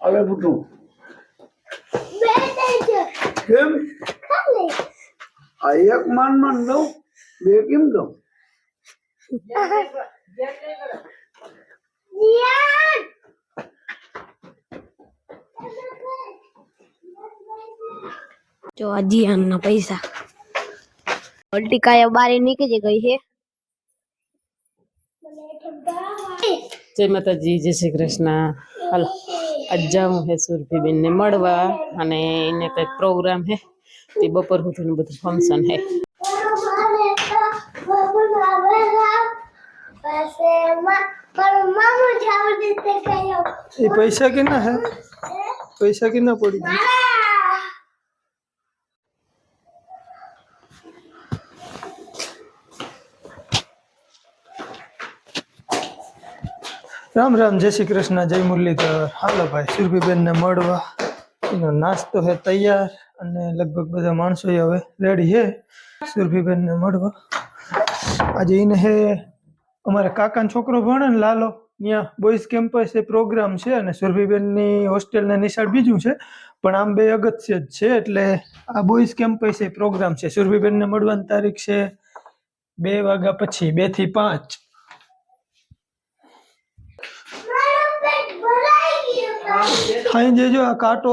હવે પૂછું બે દેજો કેમ ખાલી આ એક માન માન દઉં બે કેમ દઉં જીયાન જો આ જીયાનના પૈસા અલ્ટિકાએ બારી નીકળી ગઈ છે જય માતાજી, જય શ્રી કૃષ્ણ. હાલો, આજ જાઉં હે સુરભીબેનને મળવા અને એને કંઈક પ્રોગ્રામ હે, તે બપોર સુધીનું બધું ફંક્શન હે. પૈસા બબુ હે? પૈસા પર મામુ જાવ રામ રામ, જય શ્રી કૃષ્ણ, જય મુરલીધર. હાલો ભાઈ, સુરભીબેનને મળવા. એનો નાસ્તો છે તૈયાર અને લગભગ બધા માણસો હવે રેડી છે સુરભીબેનને મળવા. આજે એને હે અમારા કાકાનો છોકરો ભણે ને લાલો. ત્યાં બોયઝ કેમ્પસ એ પ્રોગ્રામ છે અને સુરભીબેનની હોસ્ટેલને નિશાળ બીજું છે. પણ આમ બે અગત્ય જ છે, એટલે આ બોયઝ કેમ્પસ એ પ્રોગ્રામ છે. સુરભીબેનને મળવાની તારીખ છે બે વાગ્યા પછી, બેથી પાંચ મારું પેટ ભરાઈ ગયું ખાઈ જજો, આ કાંટો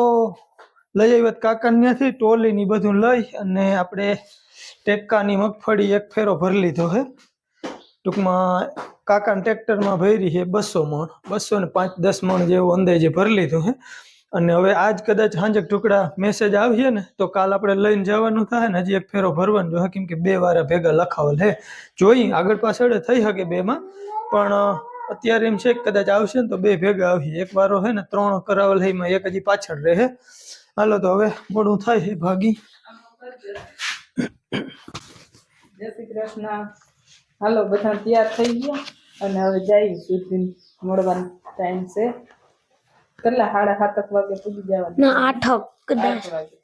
લઈ આવ્યો કાકા ત્યાંથી ટોલી ની બધું લઈ અને આપણે ટેક્કાની મગફળી એક ફેરો ભરી લીધો હે. ટૂંકમાં કાકાને ટ્રેક્ટરમાં ભરી છે બસો મણ, બસો ને પાંચ, દસ મણ જેવું અંદાજે ભરી લીધું હે. અને હવે આજ કદાચ હાંજક ટુકડા મેસેજ આવીએ ને, તો કાલ આપણે લઈને જવાનું થાય ને, હજી એક ફેરો ભરવાનો જોઈએ કેમ કે બે વાર ભેગા લખાવેલ હે. જોઈ આગળ પાછળ થઈ શકે બેમાં, પણ અત્યારે એમ છે કે કદાચ આવશે ને તો બે ભેગા આવીએ. એક વારો છે ને ત્રણ કરાવેલ છે એમાં એક હજી પાછળ રહે. હાલો તો હવે મોડું થાય છે ભાગી. જય શ્રી કૃષ્ણ. હાલો બધા તૈયાર થઈ ગયા અને હવે જઈએ સુધી મળવાનો ટાઈમ છે. કેટલા? સાડા સાતક વાગે પૂગી જવાનું. ના આઠક કદાચ. આઠ વાગે.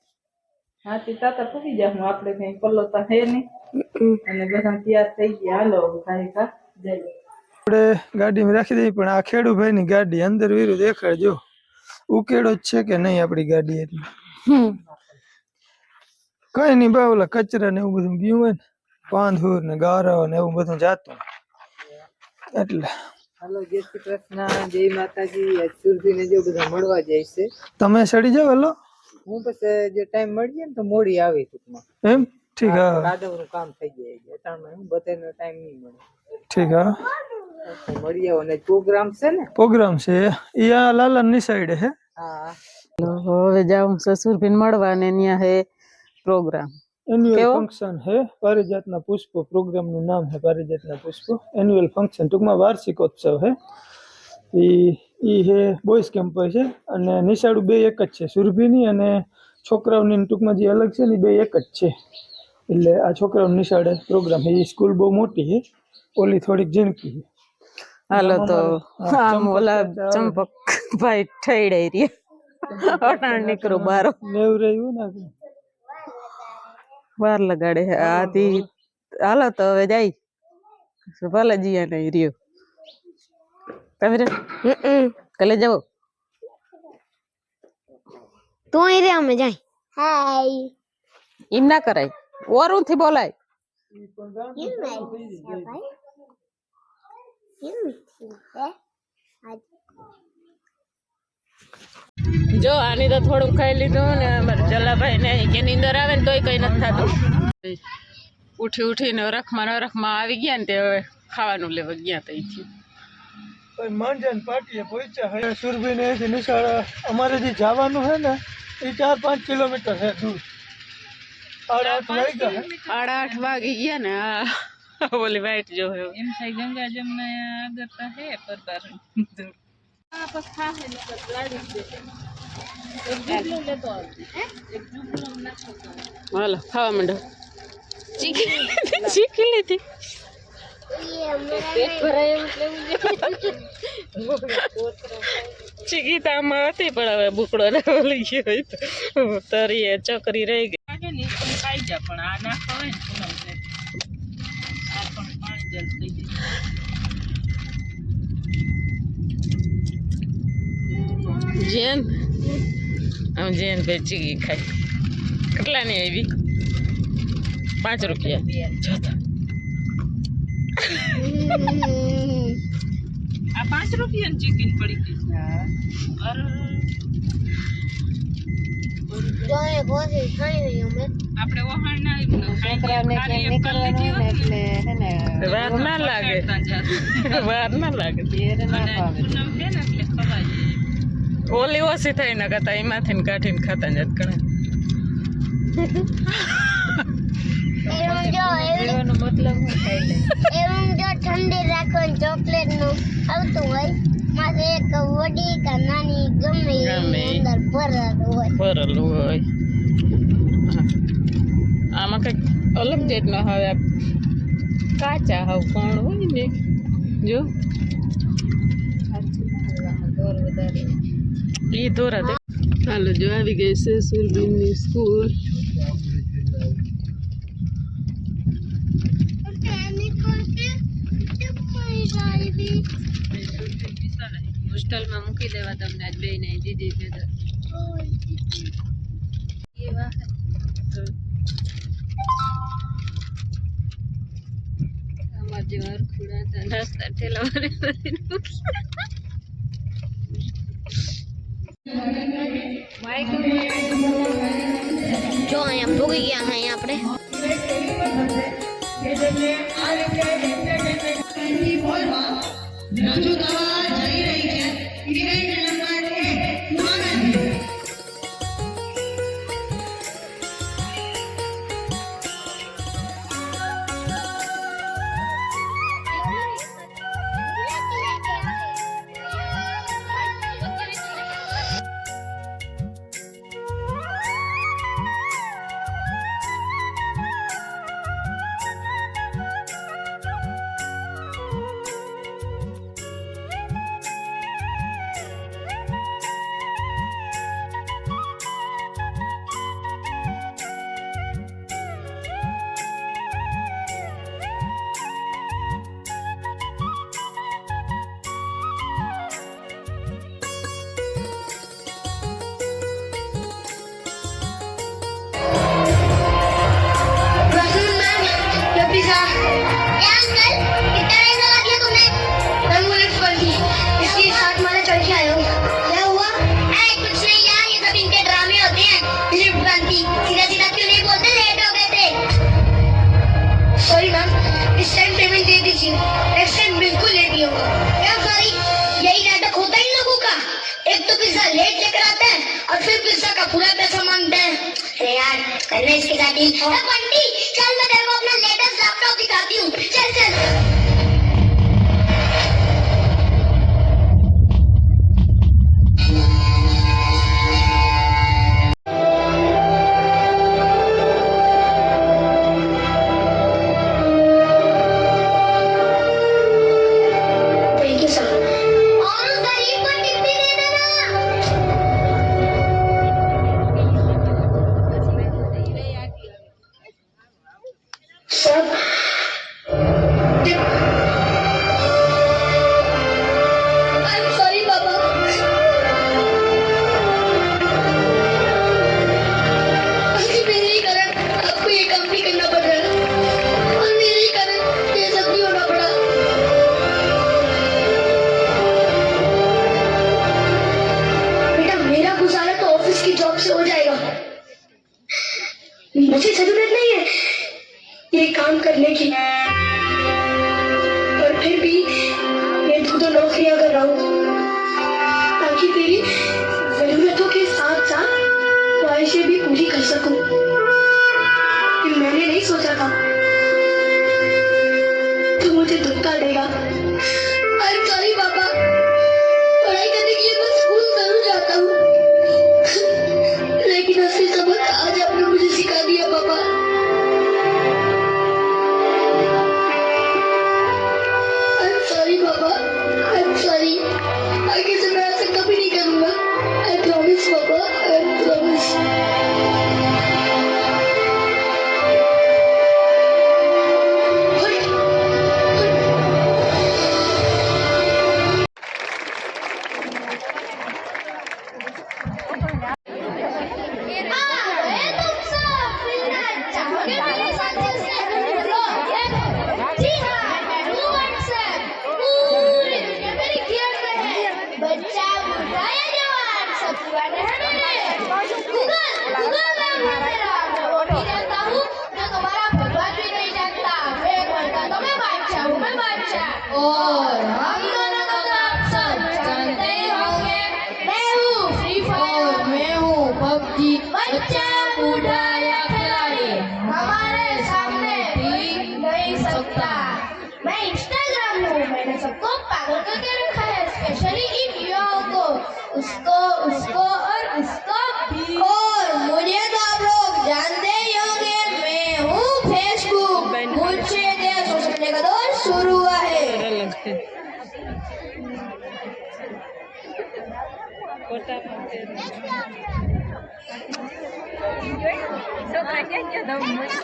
હા તે તાતા પૂગી જાઉં આપણે કઈ પલ્લો તો હે નહીં. અને બધા તૈયાર થઈ ગયા. હાલો ખાઈ ખા જઈએ. આપણે ગાડીમાં રાખી દઈએ પણ આ ખેડૂભાઈની ગાડી અંદર વીરું દેખાડજો. ઉકેડો જ છે કે નહીં આપણી ગાડી એટલે? કઈ નહીં ભાઈ ઓલા કચરા ને એવું બધું ગયું હોય ને પાંધુર ને ગારો ને એવું બધું જાતું. એટલે. હાલો જય શ્રી કૃષ્ણ જય માતાજી આજ સુરભીને જો બધા મળવા જાય છે. તમે સડી જાવ હલો. હું પછી જે ટાઈમ મળીએ ને તો મોડી આવી ટૂંકમાં. એમ? ઠીક હા. કાદવનું કામ થઈ જાય અટાણમાં હું બધાનો ટાઈમ નહીં મળે. ઠીક હા. ને પ્રોગ્રામ છે ને? પ્રોગ્રામ છે. ઈ આ લાલનની સાઈડે હે. હા હવે જાઉં સસુરભીને મળવા ને ત્યાં હે પ્રોગ્રામ. એન્યુઅલ ફંક્શન હે. પારિજાતના પુષ્પો પ્રોગ્રામનું નામ હે પારિજાતના પુષ્પો. એન્યુઅલ ફંક્શન ટૂંકમાં વાર્ષિકોત્સવ હે. ઈ ઈ હે બોયઝ કેમ્પસ છે. અને નિશાળું બે એક જ છે સુરભીની અને છોકરાઓની ટૂંકમાં જે અલગ છે ને બે એક જ છે. એટલે આ છોકરાઓ નિશાળે પ્રોગ્રામ હે. સ્કૂલ બહુ મોટી છે ઓલી થોડીક ઝીણકી છે હાલો તો હા, આમ ચંપક ઓલા. ચંપક ભાઈ ઠઈડાઈ રહ્યા અટાણ નીકળું બાર. નેવ રહ્યું ને બાર લગાડે આથી હાલો તો હવે જાય. ભલે જીયા નહીં રહ્યો. તમે રે? હમ કલે જાવ તું અહીં રે અમે જાય. હાય. એમ ના કરાય. ઓરું થી બોલાય કેમ આવી ભાઈ કેમ હે જો આની તો થોડુંક ખાઈ લીધું ને અમારે જલાભાઈ ને કે નીંદર આવે ને તોય કઈ નથી થતું. ઉઠી ઉઠીને રખમાં રખમાં આવી ગયા ને તે હવે ખાવાનું લેવા ગયા ત્યાંથી માંજન પાટીએ પહોંચ્યા હે. સુરભીને નિશાળ અમારે જે જવાનું હે ને એ ચાર પાંચ કિલોમીટર છે દૂર. સાડા આઠ વાગ્યા હે. સાડા આઠ વાગી ગયા ને આ ઓલી વાઈટ જો હે એમ થઈ ગંગા જમના આગળ તો હે પરબાર હાલો ખાવા માંડો. ચીકી ચીકી લીધી. હતી પણ હવે બુકડો ને ઓલી ગયો તો. તરીએ ચકરી રહી ગઈ. ને પણ પણ આ ના ખવાય ને જેન? આમ જેન વેચી ગઈ ખાઈ. કેટલા કેટલાની આવી? પાંચ રૂપિયા. જોતા. આ પાંચ રૂપિયાની ચીકીન પડી ગઈ. અરે. એ કોશિશ કરી રહી અમે. આપણે વહાણ ના વાર ના લાગે. વાર ના લાગે. ઓલી ઓછી થઈ ને કરતા એમાંથી કાઢીને ખાતા જ જો ઠંડી રાખવાની ચોકલેટનું આવતું હોય મારે એક વડી કે નાની ગમે ગમે. અંદર ભરેલું હોય. ભરેલું હોય. આમાં કંઈક અલગ જાતનો હવે કાચા હવ કોણ હોય ને. જો. એ દોરા દે. હાલો જો આવી ગઈ છે સુરબીનની સ્કૂલ. હોસ્ટેલમાં મૂકી દેવા તમને આજ બે ને દીદી ભેગા. જવાર ખુડા તાના સાથે લવારે જો અહીંયા ભોગી ગયા હા આપણે રજૂ થવા જઈ રહી છે का पूरा पैसा मांगता है अरे यार करना इसके साथ ही अरे बंटी चल मैं तेरे को अपना लेटेस्ट लैपटॉप दिखाती हूँ चल चल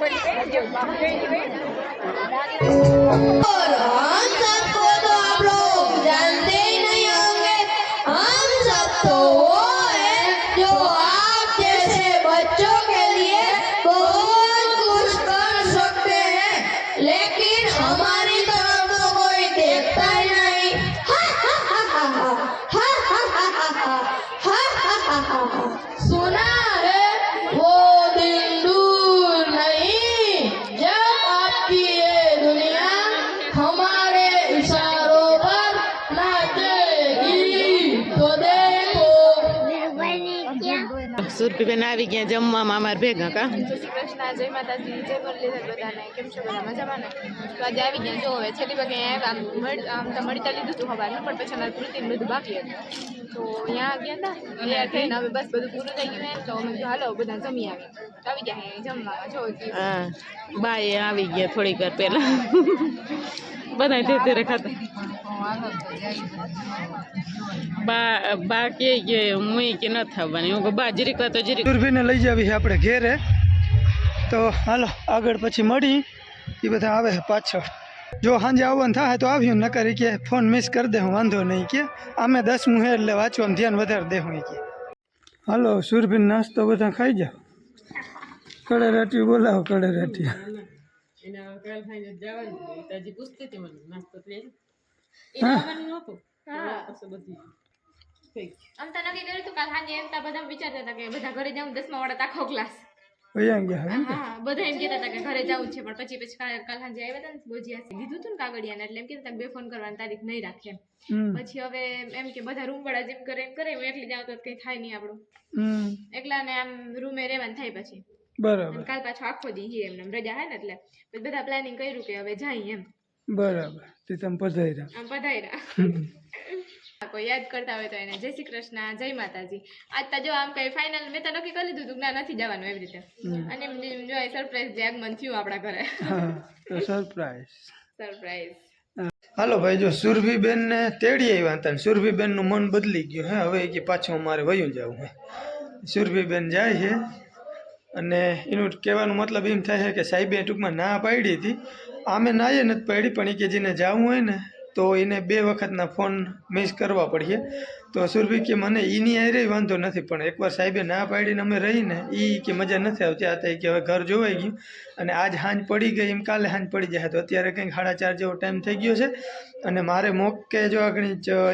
Thank you. સુરભીબેન આવી ગયા જમવામાં અમારે ભેગા કા? જય શ્રી કૃષ્ણ જય માતાજી જય મુરલીધર બધાને કેમ છો બધા મજામાં ને? તો આજે આવી ગયા જો હવે છેલ્લી વખતે આવ્યા આમ મળ- આમ તો મળી તો લીધું હતું હવાનું પણ પછી અમારે કૃતિને બધું બાકી હતું. તો અહીંયા ગયા હતા તૈયાર થઈને હવે બસ બધું પૂરું થઈ ગયું ને તો અમે કીધું હાલો બધા જમી આવી તો આવી ગયા હે જમવામાં જો હજી હા બાએ આવી ગયા થોડીક વાર પહેલા. બધા તે તેરે ખાતા. બા બા કે કે હું કે ન થવાની હું કહું, બા જરીક વાર તો જરીક. સુરભીને લઈ જાવી છે આપણે ઘેરે. તો હાલો, આગળ પછી મળી એ બધા આવે છે પાછળ જો સાંજે આવવાનું થાય તો આવ્યું ન કરી કે ફોન મિસ કરી દે, હું વાંધો નહીં કે અમે દસમું હે એટલે વાંચવામાં ધ્યાન વધારે દે હું કે હાલો, સુરભીન નાસ્તો બધા ખાઈ જાઓ કડે રાટી બોલાવો, કડે રાટી એના કાલ સાંજે જવાનું હતું. એ તો હજી પૂછતી હતી મને નાસ્તો લઈ લે. એ આવવાનું નહોતું. પછી બધી થઈ ગયું. આમ તો નક્કી કર્યું હતું કાલ સાંજે એમ તો બધા વિચારતા હતા કે બધા ઘરે જાઉં દસમા વાળા આખો ક્લાસ વયા ગયા હા બધા એમ કહેતા હતા કે ઘરે જવું છે પણ પછી પછી કાલ સાંજે આવ્યા હતા ને બોજીયા હતું ને કાગળિયાને એટલે એમ કહેતા હતા બે ફોન કરવાની તારીખ નહીં રાખે પછી હવે એમ કે બધા રૂમ વાળા જેમ કરે એમ કરે હું એકલી જાઉં તો કઈ થાય નહીં આપણું. એકલા ને આમ રૂમે રહેવાનું થાય પછી. બરાબર. કાલ પાછો આખો દી હી એમને રજા હે ને એટલે. પછી બધા પ્લાનિંગ કર્યું કે હવે જાય એમ. બરાબર. તે તમે પધાર્યા. આમ પધાર્યા. કોઈ યાદ કરતા હોય તો એને. જય શ્રી કૃષ્ણ જય માતાજી. આજ તો જો આમ કઈ ફાઇનલ મેં તો નક્કી કરી દીધું હતું ના નથી જવાનું એવી રીતે. અને જો એ સરપ્રાઈઝ જે આગમન થયું આપણા ઘરે. તો સરપ્રાઈઝ સરપ્રાઈઝ હાલો ભાઈ જો સુરભીબેન ને તેડી આવ્યા હતા સુરભીબેનનું મન બદલી ગયું હે. હવે કે પાછું અમારે વયું જવું હે. સુરભીબેન જાય છે અને એનું કહેવાનું મતલબ એમ થાય છે કે સાહેબે ટૂંકમાં ના પાડી હતી. આમે નાએ નથી પાડી પણ એ કે જેને જવું હોય ને તો એને બે વખતના ફોન મિસ કરવા પડીએ તો સુરભી કે મને એની આરે વાંધો નથી, પણ એકવાર સાહેબે ના પાડીને અમે રહીને એ કે મજા નથી આવતી. આ તો કે હવે ઘર જોવાઈ ગયું. અને આજ હાંજ પડી ગઈ, એમ કાલે હાંજ પડી જાય. તો અત્યારે કંઈક સાડા ચાર જેવો ટાઈમ થઈ ગયો છે. અને મારે મોકે જો આગળ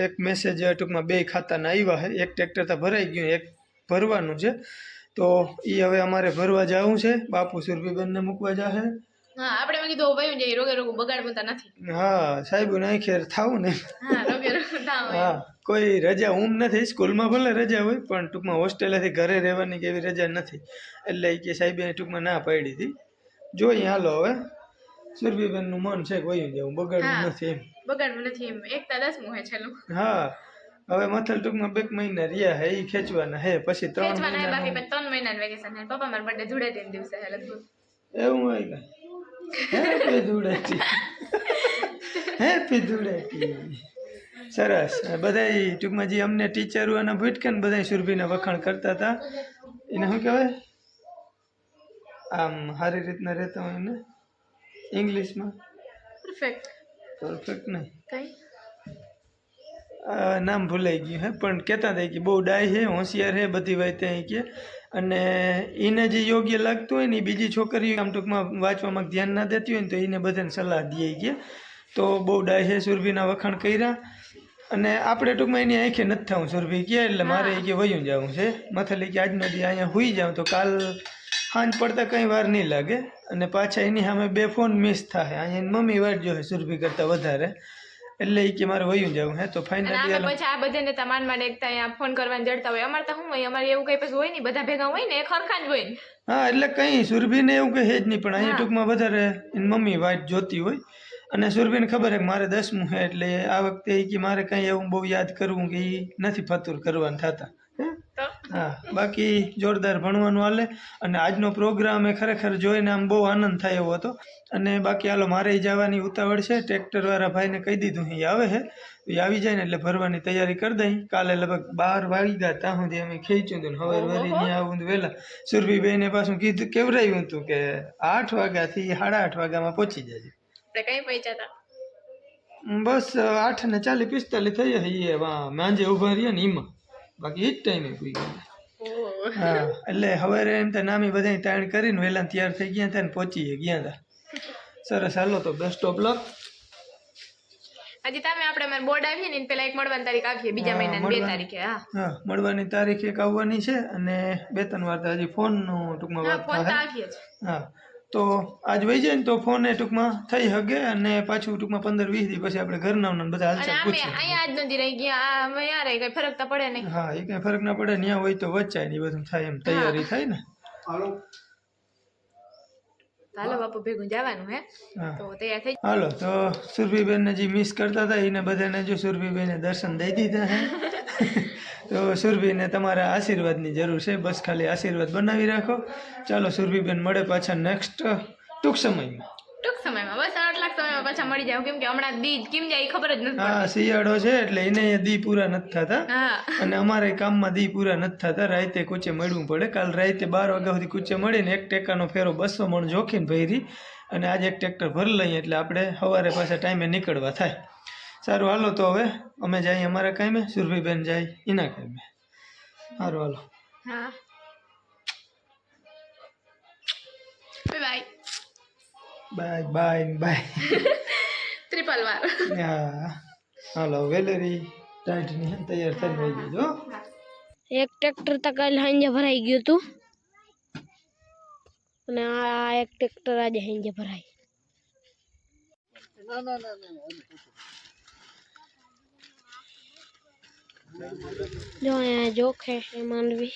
એક મેસેજ ટૂંકમાં બે ખાતાના આવ્યા છે. એક ટ્રેક્ટર તો ભરાઈ ગયું, એક ભરવાનું છે. તો એ હવે અમારે ભરવા જવું છે. બાપુ સુરભીબેનને મૂકવા જાહે. હા આપણે મેં કીધું ભાઈ જઈ રોગે રોગ બગાડતા નથી. હા સાહેબ નહીં ખેર થાવું ને. હા રોગે રોગ હા કોઈ રજા હું નથી સ્કૂલમાં ભલે રજા હોય પણ ટૂંકમાં હોસ્ટેલેથી ઘરે રહેવાની કે એવી રજા નથી. એટલે કે સાહેબે ટૂંકમાં ના પાડી હતી. જોઈએ હાલો હવે. સુરભીબેનનું મન છે કોઈ જવું બગાડવું નથી એમ. બગાડવું નથી એમ. એકતા દસમું હે છેલ્લું. હા હવે મથલ ટૂંકમાં બે મહિના રહ્યા હે એ ખેંચવાના હે પછી ત્રણ બાકી મહિના ત્રણ મહિનાનું વેકેશન હે. પપ્પા મારા બર્થડે જોડે તે દિવસે હે લગભગ. એવું હોય કે. હેપી ધૂળેટી હેપી ધૂળેટી સરસ. બધાય ટૂંકમાં જે અમને ટીચરો અને ભૂટકે ને બધા સુરભીના વખાણ કરતા હતા એને શું કહેવાય? આમ સારી રીતના રહેતા હોય ને? ઇંગ્લિશમાં? પરફેક્ટ પરફેક્ટ નહીં કઈ? આ નામ ભૂલાઈ ગયું હે પણ કહેતા હતા કે બહુ ડાય છે હોશિયાર છે બધી વાત ત્યાં કે અને એને જે યોગ્ય લાગતું હોય ને એ બીજી છોકરીઓ આમ ટૂંકમાં વાંચવામાં ધ્યાન ના દેતી હોય ને તો એને બધાને સલાહ દઈએ કે તો બહુ ડાય છે સુરભીના વખાણ કર્યા. અને આપણે ટૂંકમાં એની આંખે નથી થવું સુરભી કે એટલે મારે એ કે વયું જવું છે. મથલી કે આજનો દી અહીંયા હુઈ જાઉં તો કાલ સાંજ પડતા કંઈ વાર નહીં લાગે. અને પાછા એની સામે બે ફોન મિસ થાય. અહીંયા એની મમ્મી વાટ જોવે સુરભી કરતાં વધારે. એટલે એ કે મારે વયું જવું હે તો ફાઇનલી પછી આ બધાને તો માંડ માંડ એકતા અહીંયા ફોન કરવાની જડતા હોય. અમારે તો શું હોય અમારે એવું કઈ પછી હોય નહીં બધા ભેગા હોય ને ખરખા જ હોય હા એટલે કઈ સુરભીને એવું કઈ હે જ નહીં પણ અહીંયા ટૂંકમાં વધારે એની મમ્મી વાઈટ જોતી હોય. અને સુરભીને ખબર છે મારે દસમું છે એટલે આ વખતે એ કે મારે કંઈ એવું બહુ યાદ કરવું કે એ નથી ફતુર કરવાનું થતા. હે? બાકી જોરદાર ભણવાનું હાલે. અને આજનો પ્રોગ્રામ એ ખરેખર જોઈને આમ બહુ આનંદ થાય એવો હતો. અને બાકી હાલો મારે જવાની ઉતાવળ છે. ટ્રેક્ટરવાળા ભાઈને કહી દીધું એ આવે છે એ આવી જાય ને એટલે ભરવાની તૈયારી કરી દઈ. કાલે લગભગ બાર વાગી ગયા ત્યાં સુધી અમે ખેંચ્યું હતું ને હવે વરી ત્યાં આવું વહેલા. સુરભીબેને પાછું કીધું કેવરાયું હતું કે આઠ વાગ્યાથી સાડા આઠ વાગ્યામાં પહોંચી જાય કઈ પૈસા હતા બસ આઠ ને ચાલીસ પિસ્તાલીસ થઈ જશે એ વા માંજે ઊભા રહીએ ને એમાં બાકી એ જ ટાઈમે પૂરી ગયા. હા એટલે હવે એમ તો નામી બધા તાણ કરીને વહેલા તૈયાર થઈ ગયા હતા ને પહોંચી ગયા હતા સરસ હાલો તો બેસ્ટ ઓફ લક હજી તમે આપણે અમારે બોર્ડ આવીએ ને પેલા એક મળવાની તારીખ આપીએ બીજા મહિના મહિનાની બે તારીખે હા. હા મળવાની તારીખ એક આવવાની છે અને બે ત્રણ વાર હજી ફોનનું ટૂંકમાં વાત ફોન હા તો આજ વહી જાય ને તો ફોન એ ટૂંકમાં થઈ શકે અને પાછું ટૂંકમાં પંદર વીસ દી પછી આપણે ઘરના બધા અને હાલચાલ અમે પૂછીએ. અહીંયા આજ નથી રહી ગયા આ અમે અહીંયા રહી કઈ ફરક તો પડે નહીં. હા એ કઈ ફરક ના પડે ત્યાં હોય તો વચાય ને એ બધું થાય એમ તૈયારી થાય ને. હાલો. હાલો બાપુ ભેગું જવાનું હે. હા. તો તૈયાર થઈ હાલો તો સુરભીબેનને જે મિસ કરતા હતા એને બધાને જો સુરભીબેને દર્શન દઈ દીધા હે. તો સુરભીને તમારા આશીર્વાદની જરૂર છે. બસ ખાલી આશીર્વાદ બનાવી રાખો. ચાલો સુરભીબેન મળે પાછા નેક્સ્ટ ટૂંક સમયમાં. ટૂંક સમયમાં બસ આટલા સમયમાં પાછા મળી જાવ કેમ કે હમણાં દી કેમ જાય ખબર જ નથી હા શિયાળો છે એટલે એને દી પૂરા નથી થતા. અને અમારે કામમાં દી પૂરા નથી થતા. રાતે કૂચે મળવું પડે. કાલ રાતે બાર વાગ્યા સુધી કૂચે મળીને એક ટેકાનો ફેરો બસો મણ જોખીને ભરી. અને આજે એક ટ્રેક્ટર ભરી લઈએ એટલે આપણે સવારે પાછા ટાઈમે નીકળવા થાય. સારું હાલો તો હવે. અમે જઈએ અમારા કામે સુરભીબેન જાય એના કામે સારું હાલો. હા. Bye bye. Bye bye triple વાર. હા. હાલો વેલેરી ટાઈટની તૈયાર થઈ રહી જો એક ટ્રેક્ટર તો કાલ સાંજે ભરાઈ ગયું હતું. અને આ એક ટ્રેક્ટર આજે સાંજે ભરાય જો અહીંયા જોખે છે માંડવી.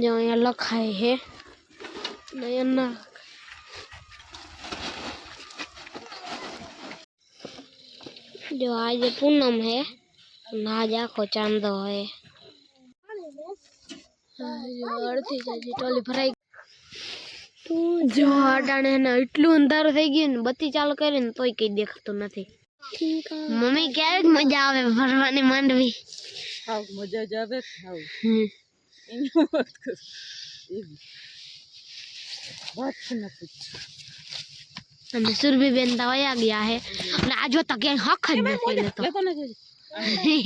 જો અહીંયા લખાય છે. નયનના જો આજે પૂનમ હે અને આજ આખો ચાંદો હે હા, જો અડધી જ હજી ટોલી ભરાઈ તું જો અટાણે ને એટલું અંધારું થઈ ગયું ને બત્તી ચાલુ કરી ને તોય કઈ દેખાતું નથી મમ્મી ક્યારેક મજા આવે ભરવાની માંડવી મજા જ આવે હમ. અને સુરભી બેન તો વયા ગયા હે. અને આજો ક્યાંય હક જ નથી